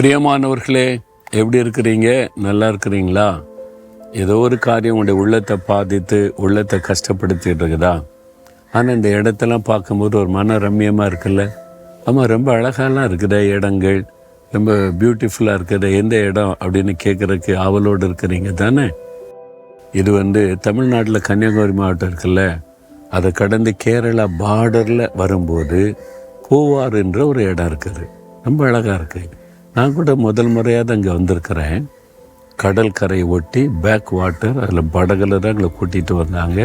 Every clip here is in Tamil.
பிரியமானவர்களே எப்படி இருக்கிறீங்க? நல்லா இருக்கிறீங்களா? ஏதோ ஒரு காரியம் உங்களுடைய உள்ளத்தை பாதித்து உள்ளத்தை கஷ்டப்படுத்திட்டு இருக்குதா? ஆனால் இந்த இடத்தெல்லாம் பார்க்கும்போது ஒரு மன ரம்மியமாக இருக்குல்ல? ஆமாம் ரொம்ப அழகாலாம் இருக்குதே இடங்கள். ரொம்ப பியூட்டிஃபுல்லாக இருக்குது. எந்த இடம் அப்படின்னு கேட்குறக்கு ஆவலோடு இருக்கிறீங்க தானே? இது வந்து தமிழ்நாட்டில் கன்னியாகுமரி மாவட்டம் இருக்குல்ல? அதை கடந்து கேரளா பார்டரில் வரும்போது பூவார் என்ற ஒரு இடம் இருக்குது. ரொம்ப அழகாக இருக்குது நான் கூட முதல் முறையாக தான் இங்கே வந்திருக்கிறேன். கடல் கரையை ஒட்டி பேக் வாட்டர் அதில் படகுல தான் எங்களை கூட்டிகிட்டு வந்தாங்க.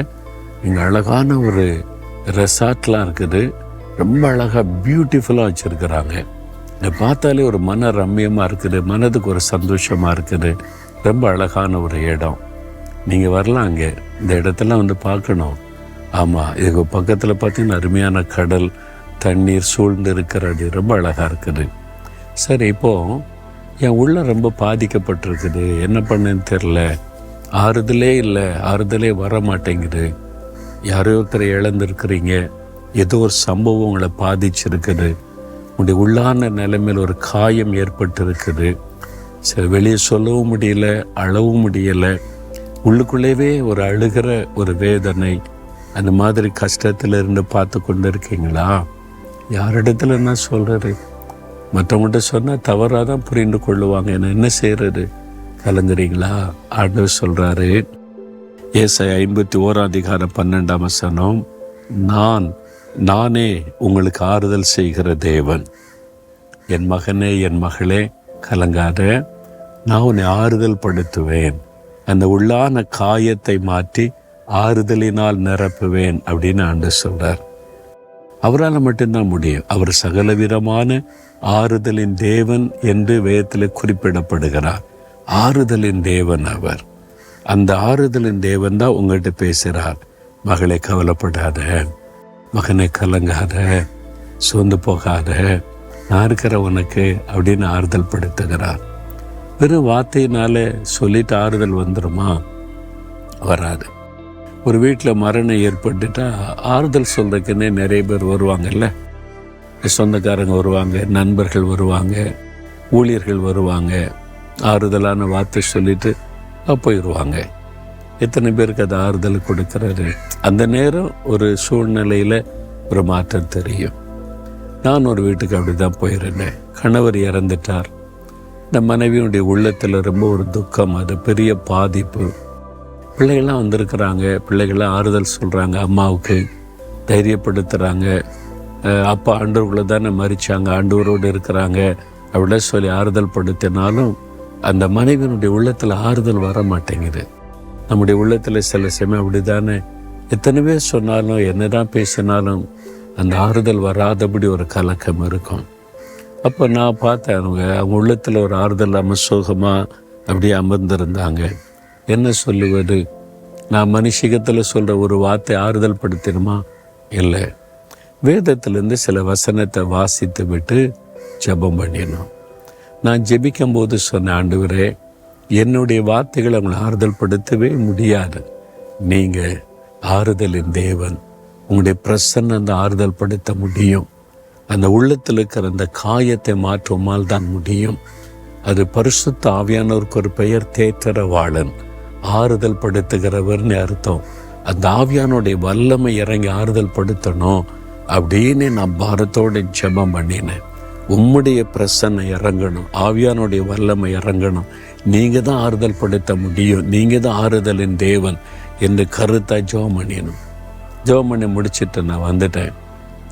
இங்கே அழகான ஒரு ரெசார்ட்லாம் இருக்குது. ரொம்ப அழகாக பியூட்டிஃபுல்லாக வச்சுருக்குறாங்க. இதை பார்த்தாலே ஒரு மன ரம்மியமாக இருக்குது. மனதுக்கு ஒரு சந்தோஷமாக இருக்குது. ரொம்ப அழகான ஒரு இடம். நீங்கள் வரலாம் அங்கே. இந்த இடத்தெல்லாம் வந்து பார்க்கணும். ஆமாம் இதுக்கு பக்கத்தில் பார்த்தீங்கன்னா அருமையான கடல் தண்ணீர் சூழ்ந்து இருக்கிறது ரொம்ப அழகாக இருக்குது. சரி இப்போது என் உள்ள ரொம்ப பாதிக்கப்பட்டிருக்குது. என்ன பண்ணுன்னு தெரில ஆறுதலே இல்லை. ஆறுதலே வர மாட்டேங்குது யாரோ ஒருத்தரை இழந்திருக்கிறீங்க. ஏதோ ஒரு சம்பவம் உங்களை பாதிச்சிருக்குது. உங்களுடைய உள்ளான நிலைமையில் ஒரு காயம் ஏற்பட்டிருக்குது. சரி வெளியே சொல்லவும் முடியல அழவும் முடியலை. உள்ளுக்குள்ளேவே ஒரு அழுகிற ஒரு வேதனை. அந்த மாதிரி கஷ்டத்தில் இருந்து பார்த்து கொண்டு இருக்கீங்களா யாரிடத்துல என்ன சொல்கிறது மற்றவங்கள்ட்ட சொன்னால் தவறாக தான் புரிந்து கொள்ளுவாங்க. என்ன என்ன செய்கிறது கலங்குறீங்களா ஆண்டவர் சொல்கிறாரு ஏசை ஐம்பத்தி ஓராம் அதிகாரம் பன்னெண்டாம் வசனம் நான் நானே உங்களுக்கு ஆறுதல் செய்கிற தேவன். என் மகனே என் மகளே கலங்காத. நான் உன்னை ஆறுதல் படுத்துவேன். அந்த உள்ளான காயத்தை மாற்றி ஆறுதலினால் நிரப்புவேன். அப்படின்னு ஆண்டு சொல்கிறார் அவரால் மட்டும்தான் முடியும். அவர் சகலவிதமான ஆறுதலின் தேவன் என்று வேதத்தில் குறிப்பிடப்படுகிறார். ஆறுதலின் தேவன் அவர். அந்த ஆறுதலின் தேவன் தான் உங்கள்கிட்ட பேசுகிறார். மகளை கவலைப்படாத. மகனை கலங்காத. சோர்ந்து போகாத. நான் இருக்கிற உனக்கு அப்படின்னு ஆறுதல் படுத்துகிறார். வெறும் வார்த்தையினால சொல்லிட்டு ஆறுதல் வந்துருமா? வராது. ஒரு வீட்டில் மரணம் ஏற்பட்டுட்டா ஆறுதல் சொல்கிறதுக்குன்னே நிறைய பேர் வருவாங்கல்ல? சொந்தக்காரங்க வருவாங்க நண்பர்கள் வருவாங்க ஊழியர்கள் வருவாங்க. ஆறுதலான வார்த்தை சொல்லிட்டு போயிடுவாங்க எத்தனை பேருக்கு அது ஆறுதல் கொடுக்குறாரு அந்த நேரம் ஒரு சூழ்நிலையில் ஒரு மாற்றம் தெரியும். நான் ஒரு வீட்டுக்கு அப்படி தான் போயிருந்தேன். கணவர் இறந்துட்டார். இந்த மனைவியுடைய உள்ளத்தில் ரொம்ப ஒரு துக்கம் அது பெரிய பாதிப்பு. பிள்ளைகள்லாம் வந்திருக்கிறாங்க. பிள்ளைகள்லாம் ஆறுதல் சொல்கிறாங்க அம்மாவுக்கு தைரியப்படுத்துகிறாங்க அப்பா ஆண்டவர்களை தானே மறிச்சாங்க. ஆண்டவரோடு இருக்கிறாங்க. அப்படிலாம் சொல்லி ஆறுதல் படுத்தினாலும் அந்த மனைவியினுடைய உள்ளத்தில் ஆறுதல் வர மாட்டேங்குது நம்முடைய உள்ளத்தில் சில சமயம் அப்படி தானே எத்தனை பேர் சொன்னாலும் என்னதான் பேசினாலும் அந்த ஆறுதல் வராதபடி ஒரு கலக்கம் இருக்கும். அப்போ நான் பார்த்தேன் அவங்க அவங்க உள்ளத்தில் ஒரு ஆறுதல் இல்லாமல் சோகமாக அப்படியே அமர்ந்திருந்தாங்க. என்ன சொல்லுவது? நான் மனுஷிகத்தில் சொல்கிற ஒரு வார்த்தை ஆறுதல் படுத்தணுமா இல்லை. வேதத்திலேருந்து சில வசனத்தை வாசித்து விட்டு ஜெபம் பண்ணிடணும். நான் ஜெபிக்கும் போது சொன்ன ஆண்டவரே என்னுடைய வார்த்தைகளை அவங்களை ஆறுதல் படுத்தவே முடியாது. நீங்கள் ஆறுதலின் தேவன். உங்களுடைய பிரசன்ன அந்த ஆறுதல் படுத்த முடியும். அந்த உள்ளத்தில் இருக்கிற அந்த காயத்தை மாற்றுமால் தான் முடியும். அது பரிசுத்த ஆவியானவருக்கு ஒரு பெயர் தேற்றரவாளன் ஆறுதல் படுத்துகிறவர்னு அர்த்தம். அந்த ஆவியானுடைய வல்லமை இறங்கி ஆறுதல் படுத்தணும் அப்படின்னு நான் பாரத்தோட ஜெபம் பண்ணினேன். உம்முடைய பிரசன்னை இறங்கணும் ஆவியானுடைய வல்லமை இறங்கணும். நீங்க தான் ஆறுதல் படுத்த முடியும் நீங்க தான் ஆறுதலின் தேவன் என்று கருத்தா ஜெபம் பண்ணிடணும் ஜெபம் பண்ணி முடிச்சுட்டு நான் வந்துட்டேன்.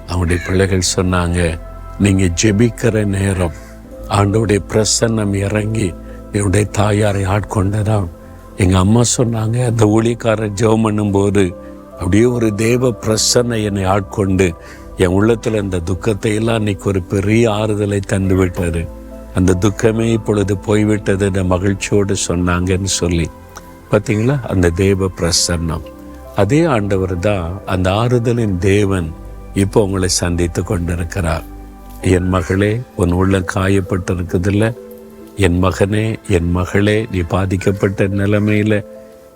அவனுடைய பிள்ளைகள் சொன்னாங்க நீங்க ஜெபிக்கிற நேரம் ஆண்டோடைய பிரசன்னம் இறங்கி என்னுடைய தாயாரை ஆட்கொண்டதான் எங்கள் அம்மா சொன்னாங்க அந்த ஊழியக்காரர் ஜெபம் பண்ணும்போது அப்படியே ஒரு தேவ பிரசனை என்னை ஆட்கொண்டு என் உள்ளத்தில் இந்த துக்கத்தை எல்லாம் அன்னைக்கு ஒரு பெரிய ஆறுதலை தந்து விட்டார் அந்த துக்கமே இப்பொழுது போய்விட்டது இந்த மகிழ்ச்சியோடு சொன்னாங்கன்னு சொல்லி. பார்த்தீங்களா அந்த தேவ பிரசன்னம். அதே ஆண்டவர் தான் அந்த ஆறுதலின் தேவன் இப்போ உங்களை சந்தித்து கொண்டிருக்கிறார். என் மகளே உன் உள்ள காயப்பட்டிருக்குதுல்ல. என் மகனே என் மகளே நீ பாதிக்கப்பட்ட நிலைமையில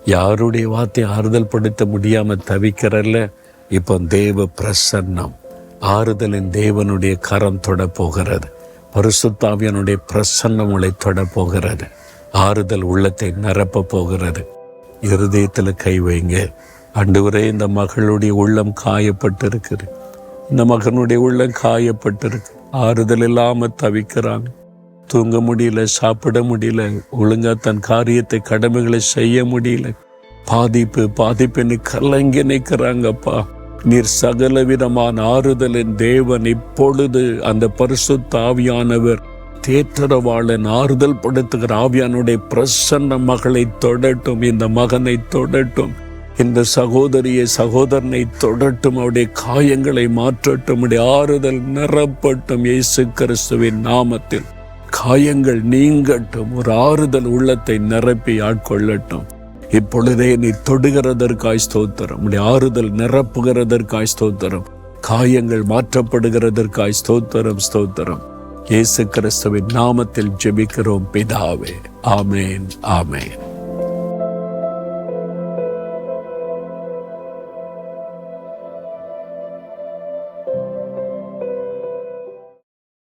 யாருடைய வார்த்தை ஆறுதல் படுத்த முடியாமல் தவிக்கிறல்ல? இப்போ தேவ பிரசன்னம். ஆறுதலின் தேவனுடைய கரம் தொட போகிறது பரிசுத்தாவியனுடைய பிரசன்னம் உங்களை தொட போகிறது ஆறுதல் உள்ளத்தை நிரப்ப போகிறது. இருதயத்தில் கை வைங்க. அன்றுவரே இந்த மகளுடைய உள்ளம் காயப்பட்டிருக்குது. இந்த மகனுடைய உள்ளம் காயப்பட்டிருக்கு. ஆறுதல் இல்லாமல் தவிக்கிறாங்க. தூங்க முடியல சாப்பிட முடியல ஒழுங்கா தன் காரியத்தை கடமைகளை செய்ய முடியல. பாதிப்பு பாதிப்புன்னு கலங்கி நிற்கிறாங்கப்பா நீர் சகல விதமான ஆறுதலின் தேவன் இப்பொழுது அந்த பரிசு தாவியானவர் தேற்றரவாளன் ஆறுதல் படுத்துகிற ஆவியானுடைய பிரசன்ன மகளை தொடட்டும் இந்த மகனை தொடட்டும் இந்த சகோதரியை சகோதரனை தொடட்டும் அவருடைய காயங்களை மாற்றட்டும் உடைய ஆறுதல் நிரப்பட்டும் இயேசு கிறிஸ்துவின் நாமத்தில். காயங்கள் நீங்கட்டும் ஒரு ஆறுதல் உள்ளத்தை நிரப்பி ஆட்கொள்ளட்டும். இப்பொழுதே நீ தொடுகிறதற்காய் ஸ்தோத்திரம் உடைய ஆறுதல் நிரப்புகிறதற்காய் ஸ்தோத்திரம் காயங்கள் மாற்றப்படுகிறதற்காய் ஸ்தோத்திரம் ஸ்தோத்திரம். இயேசு கிறிஸ்துவின் நாமத்தில் ஜெபிக்கிறோம் பிதாவே. ஆமேன் ஆமேன்.